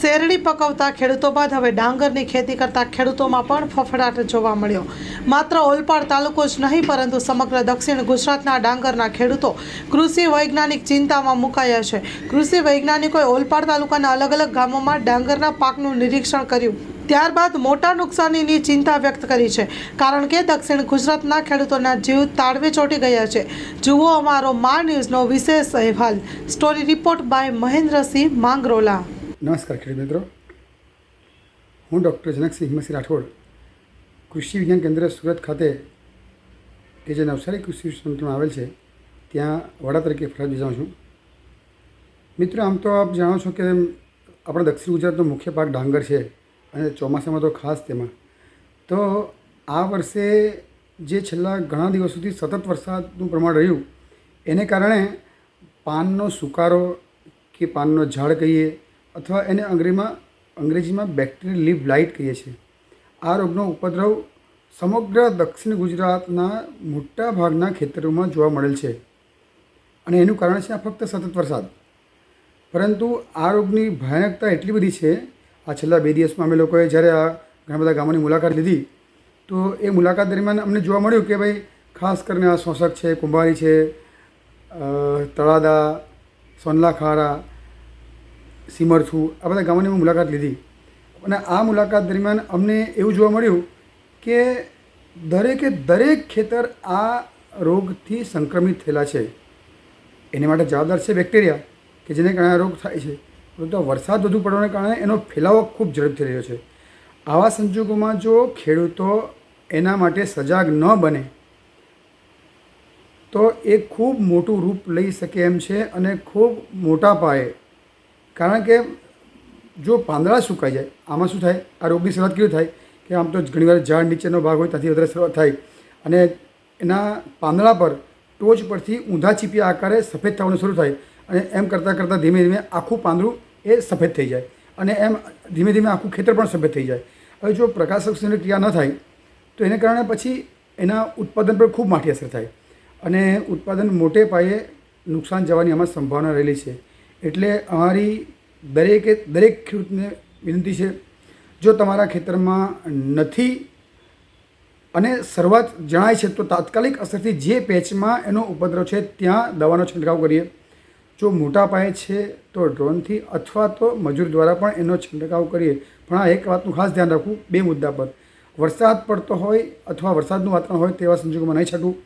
શેરડી પકવતા ખેડૂતો બાદ હવે ડાંગરની ખેતી કરતા ખેડૂતોમાં પણ ફફડાટ જોવા મળ્યો. માત્ર ઓલપાડ તાલુકો જ નહીં, પરંતુ સમગ્ર દક્ષિણ ગુજરાતના ડાંગરના ખેડૂતો કૃષિ વૈજ્ઞાનિક ચિંતામાં મુકાયા છે. કૃષિ વૈજ્ઞાનિકોએ ઓલપાડ તાલુકાના અલગ અલગ ગામોમાં ડાંગરના પાકનું નિરીક્ષણ કર્યું. ત્યારબાદ મોટા નુકસાનીની ચિંતા વ્યક્ત કરી છે, કારણ કે દક્ષિણ ગુજરાતના ખેડૂતોના જીવ તાળવે ચોંટી ગયા છે. જુઓ અમારો મા ન્યૂઝનો વિશેષ અહેવાલ. Story report by Mahendrasinh Mangrola. નમસ્કાર ખેડૂત મિત્રો. હું ડૉક્ટર જનકસિંહ હિમસિંહ રાઠોડ, કૃષિ વિજ્ઞાન કેન્દ્ર સુરત ખાતે કે જે નવસારી કૃષિ સંસ્થામાં આવેલ છે, ત્યાં વડા તરીકે ફરજ બજાવું છું. મિત્રો, આમ તો આપ જાણો છો કે આપણા દક્ષિણ ગુજરાતનો મુખ્ય પાક ડાંગર છે અને ચોમાસામાં તો ખાસ તેમાં. તો આ વર્ષે જે છેલ્લા ઘણા દિવસોથી સતત વરસાદનું પ્રમાણ રહ્યું, એને કારણે પાનનો સુકારો કે પાનનો ઝાડ કહીએ અથવા એને અંગ્રેજીમાં અંગ્રેજીમાં બેક્ટેરિયલ લીવ લાઇટ કહીએ છીએ. આ રોગનો ઉપદ્રવ સમગ્ર દક્ષિણ ગુજરાતના મોટા ભાગના ખેતરોમાં જોવા મળેલ છે. અને એનું કારણ છે આ ફક્ત સતત વરસાદ. પરંતુ આ રોગની ભયાનકતા એટલી બધી છે, આ છેલ્લા બે દિવસમાં અમે લોકોએ જ્યારે આ ઘણા બધા ગામોની મુલાકાત લીધી, તો એ મુલાકાત દરમિયાન અમને જોવા મળ્યું કે ભાઈ, ખાસ કરીને આ શોષક છે, કુંભારી છે તળાદા સોનલા ખારા સિમરથુ આ બધા ગામોની મુલાકાત લીધી. અને આ મુલાકાત દરમિયાન અમને એવું જોવા મળ્યું કે દરેકે દરેક ખેતર આ રોગથી સંક્રમિત થયેલા છે. એની માટે જવાબદાર છે બેક્ટેરિયા કે જેને કારણે આ રોગ થાય છે. પરંતુ વરસાદ વધુ પડવાને કારણે એનો ફેલાવો ખૂબ ઝડપથી રહ્યો છે. આવા સંજોગોમાં જો ખેડૂતો એના માટે સજાગ ન બને, તો એ ખૂબ મોટું રૂપ લઈ શકે એમ છે અને ખૂબ મોટા પાયે કારણ કે જો પાંદડા સુકાઈ જાય, આમાં શું થાય? આ રોગની શરૂઆત કેવી થાય? કે આમ તો ઘણીવાર ઝાડ નીચેનો ભાગ હોય, ત્યાંથી વધારે શરૂઆત થાય. અને એના પાંદડા પર ટોચ પરથી ઊંધા ચીપી આકારે સફેદ થવાનું શરૂ થાય. અને એમ કરતાં કરતાં ધીમે ધીમે આખું પાંદડું એ સફેદ થઈ જાય. અને એમ ધીમે ધીમે આખું ખેતર પણ સફેદ થઈ જાય. હવે જો પ્રકાશ સંશ્લેષણની ક્રિયા ન થાય, તો એને કારણે પછી એના ઉત્પાદન પર ખૂબ માઠી અસર થાય. અને ઉત્પાદન મોટે પાયે નુકસાન જવાની આમાં સંભાવના રહેલી છે. એટલે અમારી દરેકે દરેક ખેડૂતને વિનંતી છે, જો તમારા ખેતરમાં નથી અને શરૂઆત જણાય છે, તો તાત્કાલિક અસરથી જે પેચમાં એનો ઉપદ્રવ છે, ત્યાં દવાનો છંટકાવ કરીએ. જો મોટા પાયે છે, તો ડ્રોનથી અથવા તો મજૂર દ્વારા પણ એનો છંટકાવ કરીએ. પણ આ એક વાતનું ખાસ ધ્યાન રાખવું, બે મુદ્દા પર. વરસાદ પડતો હોય અથવા વરસાદનું વાતાવરણ હોય તેવા સંજોગોમાં નહીં છાંટવું.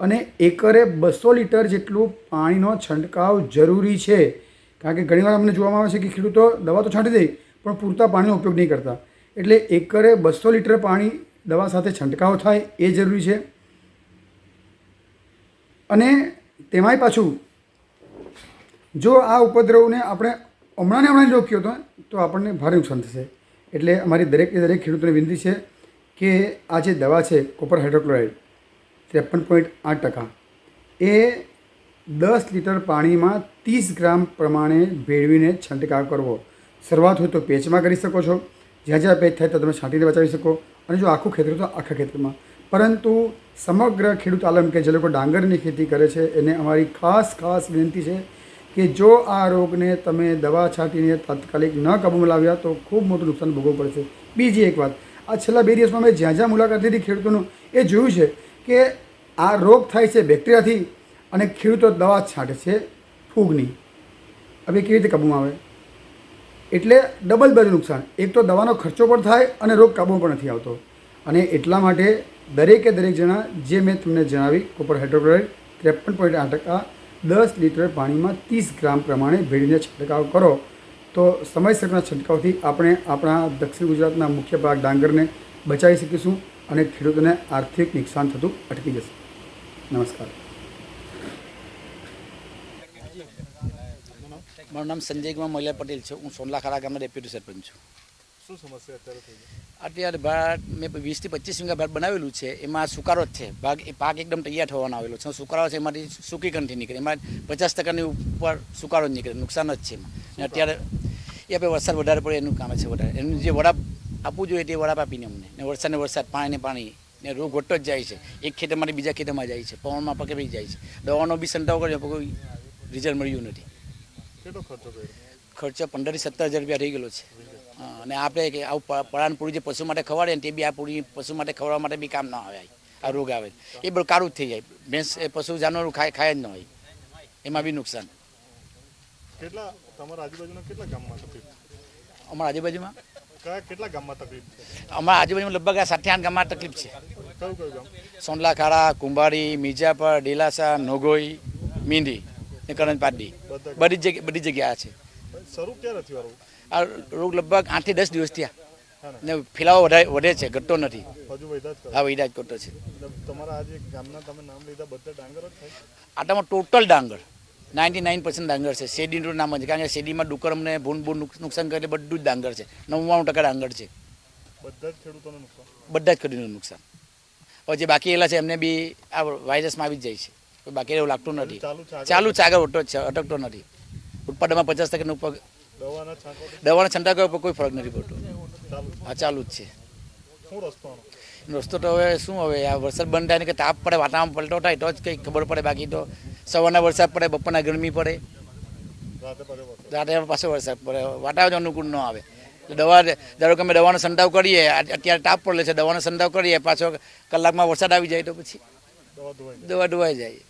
અને એકરે બસો લીટર જેટલું પાણીનો છંટકાવ જરૂરી છે. કારણ કે ઘણીવાર અમને જોવામાં આવે છે કે ખેડૂતો દવા તો છાંટી દે, પણ પૂરતા પાણીનો ઉપયોગ નહીં કરતા. એટલે એકરે બસો લીટર પાણી દવા સાથે છંટકાવ થાય એ જરૂરી છે. અને તેમાંય પાછું, જો આ ઉપદ્રવને આપણે હમણાં ને હમણાં રોક્યો તો તો આપણને ભારે નુકસાન થશે. એટલે અમારી દરેક દરેક ખેડૂતોને વિનંતી છે કે આ જે દવા છે, કોપર હાઇડ્રોક્લોરાઇડ, ત્રેપન પોઈન્ટ આઠ ટકા, એ દસ લીટર પાણીમાં ત્રીસ ગ્રામ પ્રમાણે ભેળવીને છંટકાવ કરવો. શરૂઆત હોય તો પેચમાં કરી શકો છો. જ્યાં જ્યાં પેચ થાય તો તમે છાંટીને બચાવી શકો. અને જો આખું ખેતર તો આખા ખેતરમાં. પરંતુ સમગ્ર ખેડૂત આલમ કે જે લોકો ડાંગરની ખેતી કરે છે, એને અમારી ખાસ ખાસ વિનંતી છે કે જો આ રોગને તમે દવા છાંટીને તાત્કાલિક ન કાબૂમાં લાવ્યા તો ખૂબ મોટું નુકસાન ભોગવવું પડશે. બીજી એક વાત. આ છેલ્લા બે દિવસમાં મેં જ્યાં જ્યાં મુલાકાત લીધી ખેડૂતોનું, એ જોયું છે કે આ રોગ થાય છે બેક્ટેરિયાથી. અને ખેડૂતો દવા છાંટે છે ફૂગની. હવે કેવી રીતે કાબૂમાં આવે? એટલે ડબલ બાજુ નુકસાન. એક તો દવાનો ખર્ચો પણ થાય અને રોગ કાબૂમાં પણ નથી આવતો. અને એટલા માટે દરેકે દરેક જણા, જે મેં તમને જણાવી કોપર હાઇડ્રોક્લોરાઇડ ત્રેપન પોઈન્ટ આઠ ટકા, દસ લીટર પાણીમાં ત્રીસ ગ્રામ પ્રમાણે ભેળવીને છંટકાવ કરો. તો સમયસરના છંટકાવથી આપણે આપણા દક્ષિણ ગુજરાતના મુખ્ય ભાગ ડાંગરને બચાવી શકીશું અને ખેડૂતોને આર્થિક નુકસાન થતું અટકી જશે. નમસ્કાર. મારું નામ સંજય કુમાર મહિલા પટેલ છે. હું સોનલાખાડા ગામના ડેપ્યુટી સરપંચ છું. શું સમસ્યા અત્યારે થઈ અત્યારે ભાત મેં વીસથી પચીસ વીઘા ભાત બનાવેલું છે. એમાં સુકારો જ છે. ભાગ એ પાક એકદમ તૈયાર થવાનો આવેલો છે. સુકારો છે એમાંથી સૂકી કંઠી નીકળે. એમાં પચાસ ટકાની ઉપર સુકારો જ નીકળે. નુકસાન જ છે એમાં. અત્યારે એ આપણે વરસાદ વધારે પડે એનું કામ છે વધારે. એનું જે વડા આપવું જોઈએ તે વડા આપીને અમને. ને વરસાદને વરસાદ પાણીને પાણી. ને રોગ ઘટતો જ જાય છે. એક ખેતરમાંથી બીજા ખેતરમાં જાય છે. પવનમાં પકડી જાય છે. દવાનો બી સંતાવ કર્યો કોઈ રિઝલ્ટ મળ્યું નથી. કેટલો ખર્ચો કર્યો? ખર્ચો પંદરથી સત્તર હજાર રૂપિયા થઈ ગયેલો છે. અને આપણે આવું પ- પૂરી જે પશુ માટે ખવાડે ને તે બી આ પૂરી પશુ માટે ખવડાવવા માટે બી કામ ના આવે. આ રોગ આવે. એ બધું કારું જ થઈ જાય. ભેંસ એ પશુ જાનવર ખાય ખાય જ ન હોય. એમાં બી નુકસાન. કેટલા તમારા આજુબાજુના કેટલા ગામમાં તકલીફ અમારા આજુબાજુમાં? કેટલા ગામમાં તકલીફ છે? અમારા આજુબાજુમાં લગભગ આ સાઠે આઠ ગામમાં તકલીફ છે. કયું કયું ગામ? સોનલાખાડા કુંભારી મિર્જાપર ડેલાસા નોગોઈ મીંડી. ને કરંજપાટી બધા બધી જગ્યા બધી જગ્યા છે. શરૂ ક્યારે થયું આ રોગ? લગભગ આઠથી દસ દિવસ થયા. ને. ફેલાવો વધારે વધે છે ઘટતો નથી. હા વૈદાજ કરતો છે. આટામાં ટોટલ ડાંગર. નાઇન્ટી નાઇન પર્સન્ટ ડાંગર છે. શેરડીનું નામ છે. કારણ કે શેરડીમાં ડુકરમને ભૂન ભૂન નુકસાન કરે એટલે બધું જ ડાંગર છે. નવ્વાણું ટકા ડાંગર છે. બધા જ ખેડૂતોનું નુકસાન? હવે જે બાકી એલા છે એમને બી આ વાયરસમાં આવી જ જાય છે. બાકી એવું લાગતું નથી. ચાલુ છે? આગળ? ઓટો અટકતો નથી. ઉત્પાદનમાં પચાસ ટકાનો પગ દવાના છાંટો દવાનો છંટકાવ કરવા પર કોઈ ફરક નથી પડતો. હા આ ચાલુ જ છે. રસ્તો તો હવે શું હવે આ વરસાદ બંધ થાય ને કે તાપ પડે વાતાવરણ પલટો થાય તો જ કંઈ ખબર પડે. બાકી તો સવારના વરસાદ પડે બપોરના ગરમી પડે. રાતે પાછો વરસાદ. પડે. વાતાવરણ અનુકૂળ ન આવે. દવા ધારો કે અમે દવાનો સંતાવ કરીએ અત્યારે તાપ પડે છે દવાનો સંતાવ કરીએ પાછો કલાકમાં વરસાદ આવી જાય તો પછી દવા ધોવાઈ જાય.